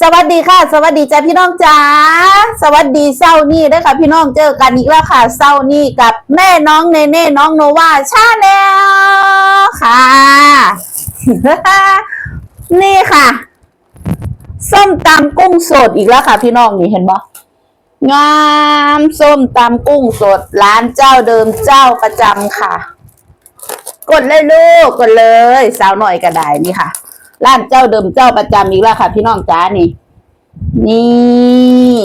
สวัสดีค่ะ สวัสดีจ้าพี่น้องจ๋าสวัสดีเศร้านี่ด้วยค่ะพี่น้องเจอกันอีกแล้วค่ะเศร้านี่กับแม่น้องเนเน่น้องโนวาชาแนลค่ะ นี่ค่ะส้มตำกุ้งสดอีกแล้วค่ะ พี่น้องนี่เห็นปะงามส้มตำกุ้งสด ร้านเจ้าเดิมเจ้าประจำค่ะ กดเลยลูกกดเลยสาวหน่อยก็ได้นี่ค่ะ ร้านเจ้าเดิมเจ้าประจำอีกแล้วค่ะ พี่น้องจ้านี่ นี่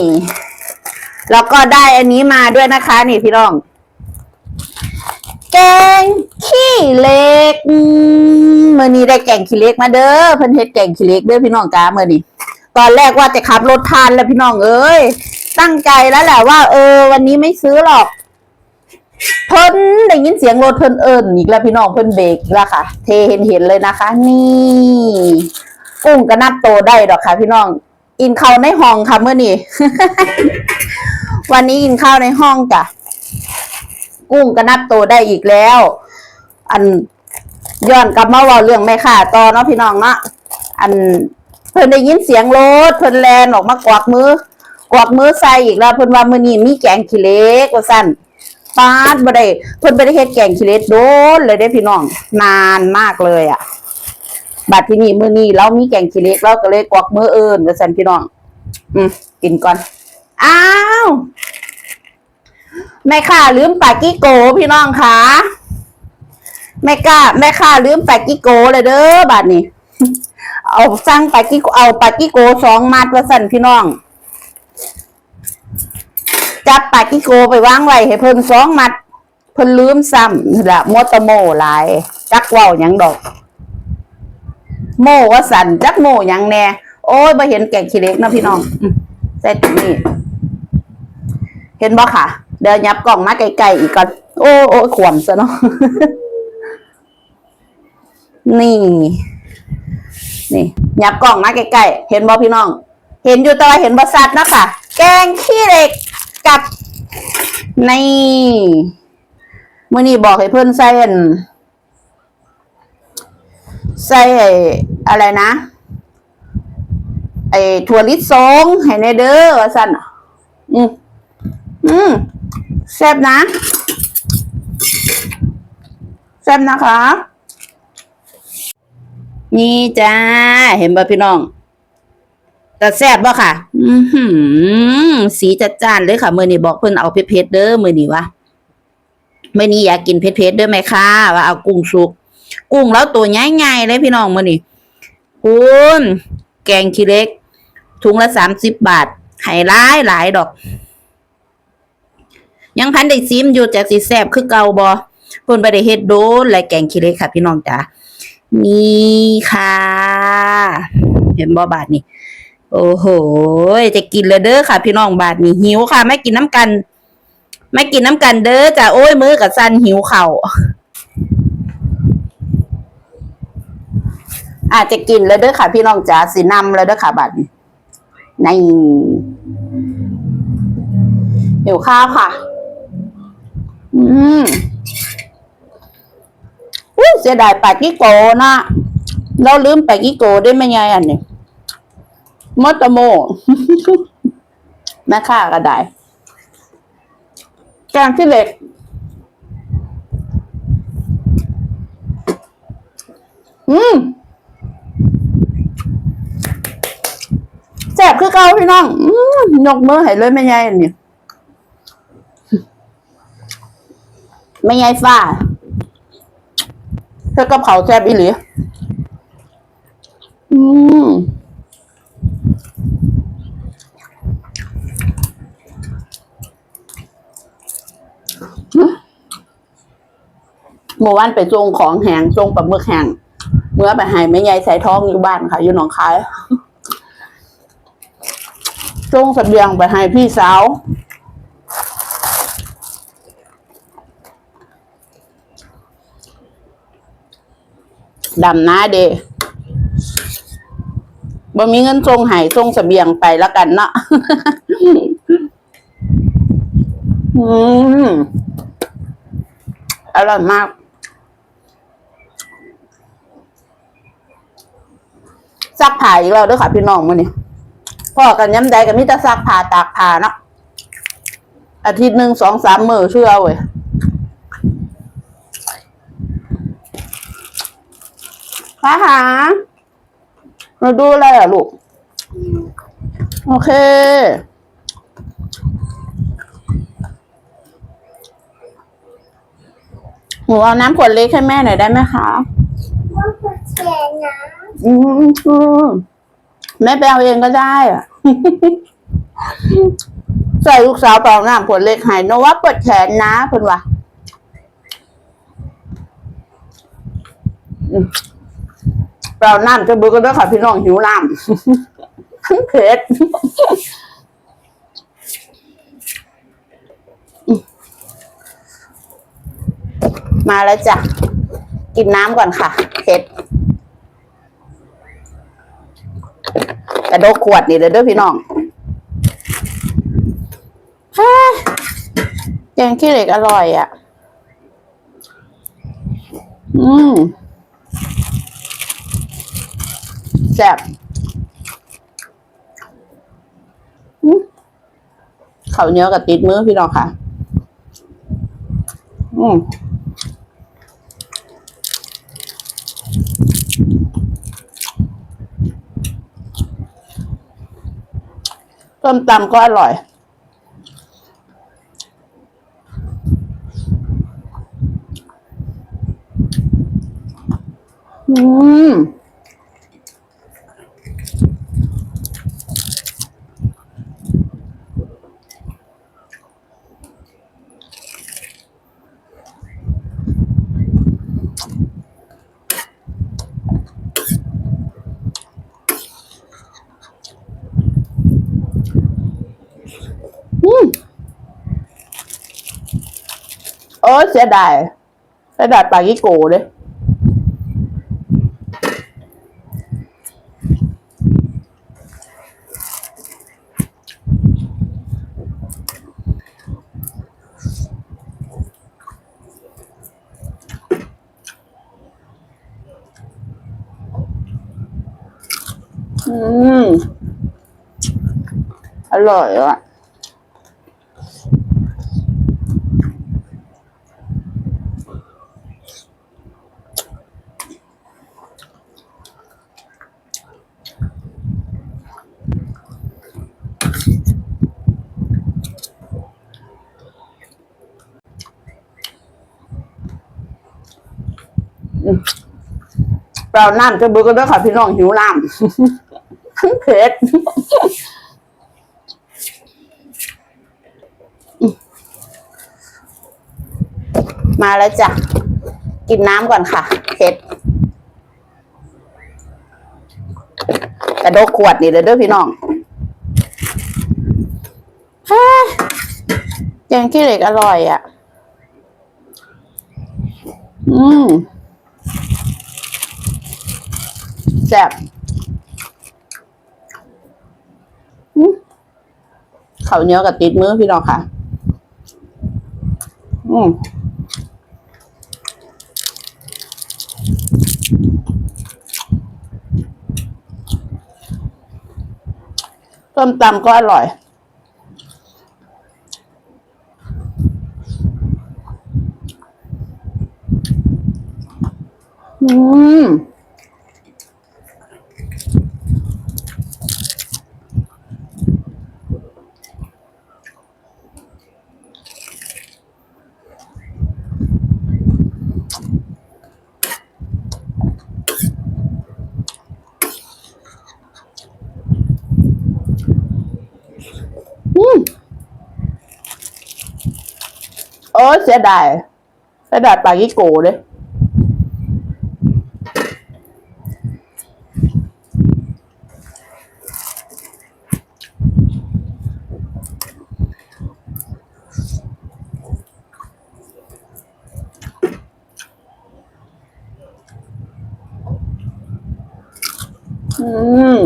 แล้วก็ได้อันนี้มาด้วยนะคะ นี่พี่น้อง แกงขี้เล็กอืมมื่อนี้ได้แกงขี้เล็กมาเด้อเพิ่นเฮ็ดแกงขี้เล็กเด้อพี่น้องจ้ามื่อนี้ตอนแรกว่าจะขับรถทานแล้วพี่น้องเอ้ยตั้งใจแล้วแหละว่า เออ วันนี้ไม่ซื้อหรอก เพิ่นได้ยินเสียงรถเพิ่นเอิญอีกแล้วพี่น้องเพิ่นเบรกอีกแล้วค่ะ เทเห็นเห็นเลยนะคะ นี่กุ้งก็นับโตได้ดอกค่ะ พี่น้อง อินข้าวในห้องค่ะเมื่อนี้วันนี้อินข้าวในห้องจ้ะกุ้งก็นับโตได้อีกแล้ว อันย้อนกลับมาว่าเรื่องแม่ค่ะต่อเนาะพี่น้องเนาะอันเพิ่นได้ยินเสียงรถเพิ่นแลนออกมากวักมือกวักมือใส่อีกแล้วเพิ่นว่ามื้อนี้มีแกงขี้เล็กว่าซั่น ปาดบ่ได้เพิ่นบ่ได้เฮ็ดแกงขี้เล็กโดนเลยเด้พี่น้อง นานมากเลยอะบัดที่นี่มื้อนี้เรามีแกงขี้เล็กเราก็เลยกวักมือเอิ้นว่าซั่นพี่น้อง อืมกินก่อนอ้าวแม่ค้าลืมปากิโกพี่น้องคะแม่ก้าแม่ค้าลืมปากิโกเลยเด้อบัดนี้ เอาสั่งปากิโกเอาปากิโกสองมัดว่าซั่นพี่น้อง จับปากิโกไปวางไว้ให้เพิ่นสองมัด เพิ่นลืมซ้ำละมอตโมหลาย จักว้าหยังดอก โมว่าสันจักโมยังแน่ โอ้ยบ่เห็นแกงขี้เล็กนะพี่น้องอืมใส่ตรงนี้ เห็นบ่ค่ะ เดี๋ยวยับกล่องมาไกลๆอีกก่อน โอ้โอ้ขวมซะเนาะนี่ นี่ยับกล่องมาใกล้ๆ เห็นบ่พี่น้อง เห็นอยู่แต่ว่าเห็นบ่ชัดเนะค่ะ แกงขี้เหล็ก กับนี่มื่อนี้บอกให้เพื่อนใส่อันใส่อะไรนะ ไอ้ถั่วลิสงให้ในเด้อว่าสั่นอืมอืมแซ่บนะ แซ่บนะคะ นี่จ้า เห็นบ่พี่น้อง แต่แซ่บบ่ค่ะ อือหือสีจัดจ้านเลยค่ะเมื้อนี้บอกเพิ่นเอาเผ็ดๆเด้อมื้อนี้วะเมื้อนี้อยากกินเผ็ดๆเด้อไหมคะว่าเอากุ้งสุก กุ้งแล้วตัวใหญ่ๆเลยพี่น้องมื้อนี้คุณแกงขี้เล็ก ถุงละ30บบาทให้หลายหลายดอก ยังพันได้ซิมอยู่จากสิแซ่บคือเก่าบ่เพิ่นบ่ได้เฮ็ดโดนและแกงขี้เล็กค่ะ พี่น้องจ๋านี่ค่ะ เห็นบ่บาทนี่ โอ้โห จะกินเลยเด้อค่ะ พี่น้องบาทนี้หิวค่ะ ไม่กินน้ำกัน ไม่กินน้ำกันเด้อจ้ะโอ้ยมือกับสันหิวเข่าอาจจะกินเลยเด้อค่ะ พี่น้องจ๋าสีนำเลยเด้อค่ะบาทนี้ในหิวข้าวค่ะ อืมอุ้ยเสียดายปากกิโกนะเราลืมปากิโกได้ไหมยายอันนี้ มดตะโมแม่ค่าก็ได้แกงที่เหล็ก อืมแซ่บคือเก่าพี่น้องอยกมือให้เลยแม่ยายอันนี้แม่ยายฟ้าเธอกับเขาแซบอีหลีอืม เมื่อวานไปจงของแหงจงปลาหมึกแหงเมื่อไปใหายแม่ยายใส่ท้องอยู่บ้านค่ะอยู่หนองคายจงสเสเบียงไปให้พี่สาวดำน้าเดบ่มีเงินทรงหายทรงเสเบียงไปแล้วกันเนาะ อืม ร่อยมาก ซักผ้าอีกแล้วด้วยค่ะ พี่น้องมื้อนี้พ่อกันย้ำใดกันมิตรซักผ้าตากผ้าเนาะอาทิตย์หนึ่งสองสามมือเชื่อเว้ยค่ะหาเราดูอะไรอะลูก โอเค หนูเอาน้ำขวดเล็กให้แม่หน่อยได้ไหมคะว่าปวดแขนนะอืมอืมแม่ไปเอาเองก็ได้อะ ใส่ลูกสาวเปล่าน้ำขวดเล็กใหายโนว่าปวดแขนนะเพิ่นว่าอืมเปล่าน้ำจะเบึกก็ได้ค่ะพี่น้องหิวน้ำ เผ็ด มาแล้วจ้ะ กินน้ำก่อนค่ะเผ็ดกระดกขวดนี่เลยเด้อพี่น้องเฮ้ยแกงขี้เหล็กอร่อยอะ อืมแซ่บอืมข้าเนียวกับติดมือพี่น้องค่ะ อืม ต้มตำก็อร่อย อืม อืมโอ้เสียดายเสียดายปากิโกเลยอืม อร่อยอะ เปล่าน้ำจะเบึกก็ได้ค่ะพี่น้องหิวน้ำเผ็ดมาแล้วจ้ะ กินน้ำก่อนค่ะเผ็ดกระโดกขวดนี่เลยด้อพี่น้องยแกงขี้เหล็กอร่อยอะ อืม แซ่บข้าวเหนียวกับติดมือพี่น้องค่ะ อืมส้มตำก็อร่อย อืม โอ้เสียดายเสียดายปากิโกเลยอืม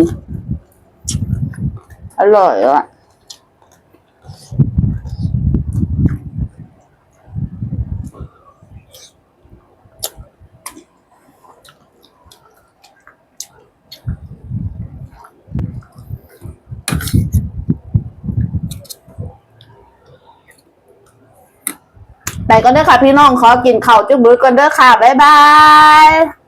อร่อยอะ ไปก็เด้อค่ะพี่น้องขอกินข้าวจุ๊บบุ้ยก่อนเด้อค่ะบ๊ายบาย